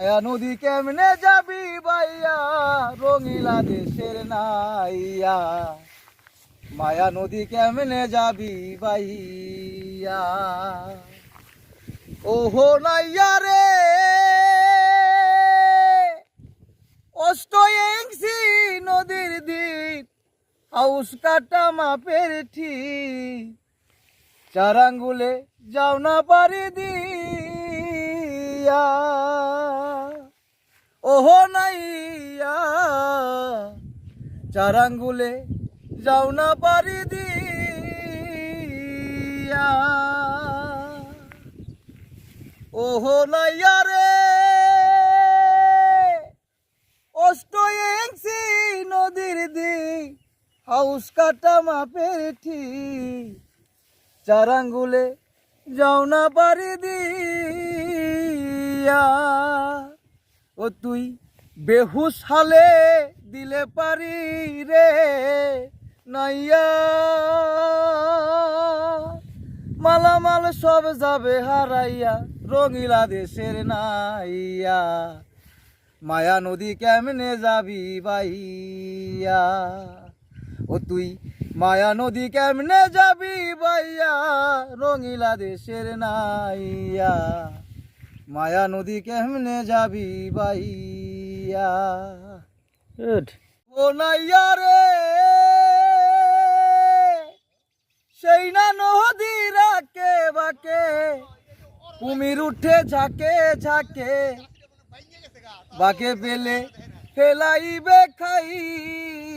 নদী কেমনে যাবি বাইয়া রঙিলা দেশের নাইয়া। মায়া নদী কেমনে যাবি বাইয়া ওহো নাইয়া রে। অষ্ট এংসি নদীর দ্বীপ, হাউস কাটা মাপের ঠিক। চারাঙ্গুলে যাও না পারি দিয়া। নাইয়া চার আঙ্গুলে যাও না পারি দিয়া। ওহো নাইয়া রে, অষ্ট নদীর দিক, হাউস কাটা মাপের ঠিক। চার আঙ্গুলে যাও না পারি দিয়া। ও তুই বেহুশ হালে দিলে পারি রে নাইয়া। মালামাল সব যাবে হারাইয়া, রঙিলা দেশের নাইয়া। মায়া নদী কেমনে যাবি বাইয়া ও তুই মায়া নদী কেমনে যাবি বাইয়া রঙিলা দেশের নাইয়া। মায়া নদী কেমনে যাবি বাইয়া? ও নাইয়া রে সেই না নদী রাকে বাকে কুমির উঠে ঝাঁকে ঝাঁকে বাকে পেলে ফেলাইবে খাইয়া।